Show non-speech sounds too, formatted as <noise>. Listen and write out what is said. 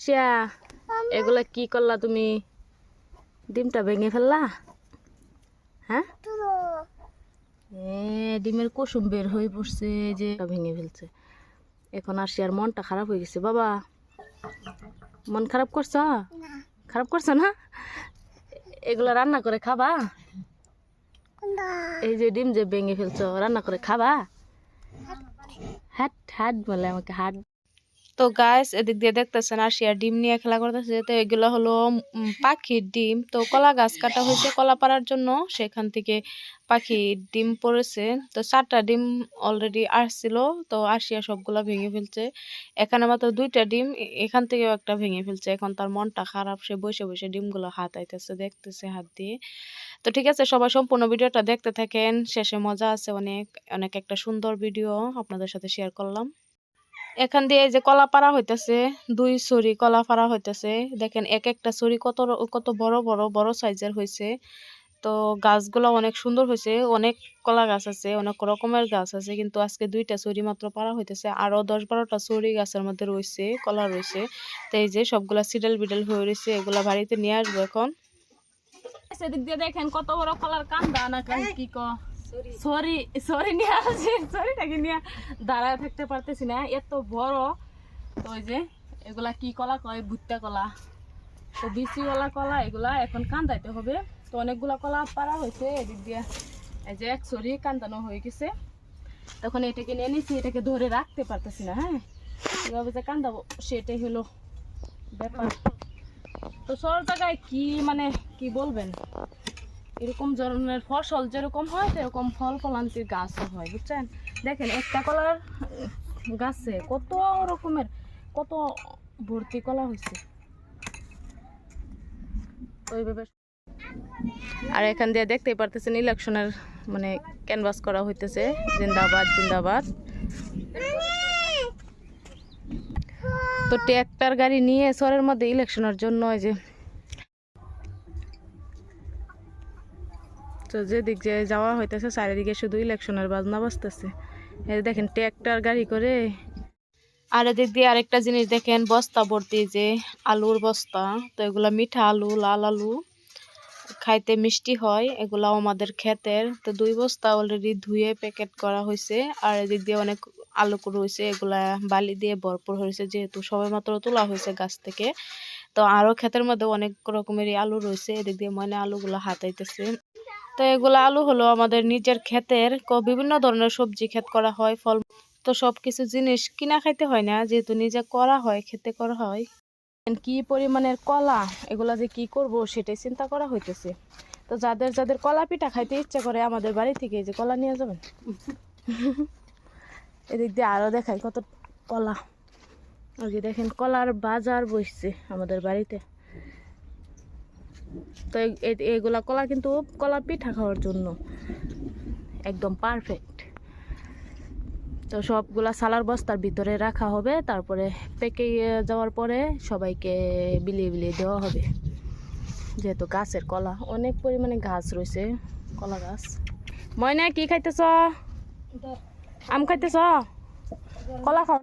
শিয়া এগুলা কি করলা তুমি? ডিমটা ভেঙে ফেললা? হ্যাঁ? এ ডিমের কুসুম বের হয়ে পড়ছে যে ভেঙে ফেলছে। এখন আর শিয়ার মনটা খারাপ হয়ে গেছে বাবা। মন খারাপ করছ? খারাপ করছ না? এগুলা রান্না করে খাবা? এই যে ডিম যে ভেঙে ফেলছো রান্না করে খাবা? হাট হাট বলে আমাকে হাট তো গাছ এদিক দিয়ে দেখতেছেন শিয়ার ডিম নিয়ে খেলা করতেছে। তো এগুলো হলো পাখির ডিম। তো কলা গাছ কাটা হয়েছে কলা পাড়ার জন্য। সেখান থেকে পাখির ডিম পড়েছে। তো চারটা ডিম অলরেডি আসছিল। তো আসিয়া সবগুলা ভেঙে ফেলছে। এখানে মাত্র দুইটা ডিম এখান থেকেও একটা ভেঙে ফেলছে। এখন তার মনটা খারাপ। সে বসে বসে ডিমগুলো হাতাইতেছে, দেখতেছে হাত দিয়ে। তো ঠিক আছে, সবাই সম্পূর্ণ ভিডিওটা দেখতে থাকেন। শেষে মজা আছে অনেক অনেক একটা সুন্দর ভিডিও আপনাদের সাথে শেয়ার করলাম। এখান দিয়ে যে কলা পাড়া হইতেছে, দুই ছড়ি কলা পাড়া হইতেছে। দেখেন এক একটা ছড়ি কত কত বড় বড় বড় সাইজের হয়েছে তো গাছগুলো অনেক সুন্দর হয়েছে অনেক কলা গাছ আছে, অনেক রকমের গাছ আছে, কিন্তু আজকে দুইটা ছড়ি মাত্র পাড়া হইতেছে। আরও দশ বারোটা ছড়ি গাছের মধ্যে রয়েছে কলা রয়েছে তো এই যে সবগুলা সিডেল বিডেল হয়ে রয়েছে এগুলা বাড়িতে নিয়ে আসব এখন। সেদিক দিয়ে দেখেন কত বড় কলার কান্দা, না কি ক সরি সরি নিয়ে সরিটাকে নিয়ে দাঁড়ায় থাকতে পারতেছি না, এত বড়। তো ওই যে, এগুলা কি কলা কয়? ভুট্টা কলা। তো বিচিওয়ালা কলা, এগুলা এখন কান্দাইতে হবে। তো অনেকগুলা কলা পারা হয়েছে, এদিক দিয়ে এই যে এক সরি কান্দানো হয়ে গেছে। তখন এটাকে নিয়ে নিছি, এটাকে ধরে রাখতে পারতেছি না হ্যাঁ? কীভাবে যে কান্দাবো, সেটাই হলো ব্যাপার। তো সর জায়গায় কি মানে কি বলবেন? এরকম ধরনের ফসল যেরকম হয়, সেরকম ফল ফলান্তির গাছও হয়, বুঝছেন? দেখেন, একটা কলার গাছে কত রকমের, কত ভর্তি কলা হয়েছে। ওইভাবে আর এখান দিয়ে দেখতেই পারতেছেন, ইলেকশনের মানে ক্যানভাস করা হইতেছে। জিন্দাবাদ জিন্দাবাদ। তো ট্র্যাক্টর গাড়ি নিয়ে সরের মধ্যে ইলেকশনের জন্য যে তো যেদিক যে যাওয়া হইতেছে, চারিদিকে শুধু ইলেকশনের বাজনা বাজতেছে। এই দেখেন ট্র্যাক্টর গাড়ি করে। আর এদিক দিয়ে আরেকটা জিনিস দেখেন, বস্তা ভর্তি যে আলুর বস্তা, তো এগুলা মিঠা আলু, লাল আলু, খাইতে মিষ্টি হয়, এগুলাও আমাদের ক্ষেতের। তো দুই বস্তা অলরেডি ধুয়ে প্যাকেট করা হয়েছে আর এদিক দিয়ে অনেক আলু রয়েছে এগুলা বালি দিয়ে ভরপুর হয়েছে যেহেতু সবে মাত্র তোলা হয়েছে গাছ থেকে। তো আরও ক্ষেতের মধ্যে অনেক রকমেরই আলু রয়েছে, এদিক দিয়ে মনে আলুগুলো হাতাইতেছে। তো এগুলো আলু হলো আমাদের নিজের ক্ষেতের বিভিন্ন ধরনের সবজি ক্ষেত করা হয় ফল তো সব কিছু জিনিস কিনা খাইতে হয় না যেহেতু নিজে করা হয় খেতে করা হয়। কি পরিমাণের কলা এগুলা যে কি করব সেটাই চিন্তা করা হইতেছে। তো যাদের যাদের কলা পিঠা খাইতে ইচ্ছা করে আমাদের বাড়ি থেকে এই যে কলা নিয়ে যাবেন। <laughs> এদিক দিয়ে আরও দেখায় কত কলা। ওই দেখেন কলার বাজার বসছে আমাদের বাড়িতে। তো এই- কলা কিন্তু কলা পিঠা খাওয়ার জন্য একদম পারফেক্ট তো সবগুলা সালার বস্তার ভিতরে রাখা হবে, তারপরে পেকে যাওয়ার পরে সবাইকে বিলিয়ে বিলিয়ে দেওয়া হবে। যেহেতু গাছের কলা, অনেক পরিমাণে গাছ রয়েছে, কলা গাছ। ময়না, কি খাইতেছ? আম খাইতেছ? কলা খাও